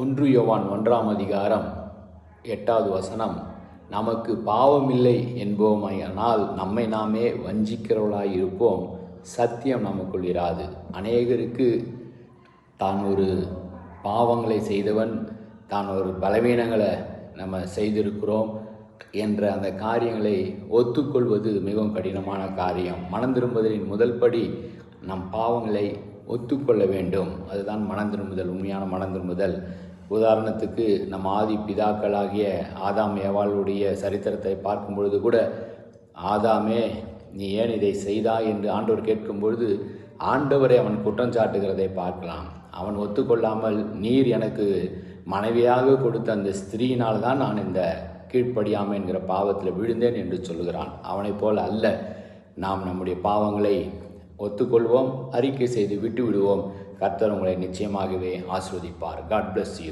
ஒன்று யோவான் ஒன்றாம் அதிகாரம் எட்டாவது வசனம் நமக்கு பாவமில்லை என்போமையானால் நம்மை நாமே வஞ்சிக்கிறவர்களாய் இருப்போம் சத்தியம் நமக்குள் இராது. அநேகருக்கு தான் ஒரு பாவங்களை செய்தவன் தான் ஒரு பலவீனங்களை நம்ம செய்திருக்கிறோம் என்ற அந்த காரியங்களை ஒத்துக்கொள்வது மிகவும் கடினமான காரியம். மனம் திரும்புதலின் முதல் படி நம் பாவங்களை ஒத்துக்கொள்ள வேண்டும். அதுதான் மனம் திரும்புதல் உண்மையான மனம் திரும்புதல். உதாரணத்துக்கு நம் ஆதி பிதாக்களாகிய ஆதாம் ஏவாளுடைய சரித்திரத்தை பார்க்கும் பொழுது கூட ஆதாமே நீ ஏன் இதை செய்தா என்று ஆண்டவர் கேட்கும் பொழுது ஆண்டவரை அவன் குற்றம் சாட்டுகிறதை பார்க்கலாம். அவன் ஒத்துக்கொள்ளாமல் நீர் எனக்கு மனைவியாக கொடுத்த அந்த ஸ்திரீயினால் தான் நான் இந்த கீழ்ப்படியாமை என்கிற பாவத்தில் விழுந்தேன் என்று சொல்லுகிறான். அவனைப் போல் அல்ல. நாம் நம்முடைய பாவங்களை ஒத்துக்கொள்வோம் அறிக்கை செய்து விட்டு விடுவோம் கர்த்தர் உங்களை நிச்சயமாகவே ஆஸ்வதிப்பார் காட் பிளஸ் யூ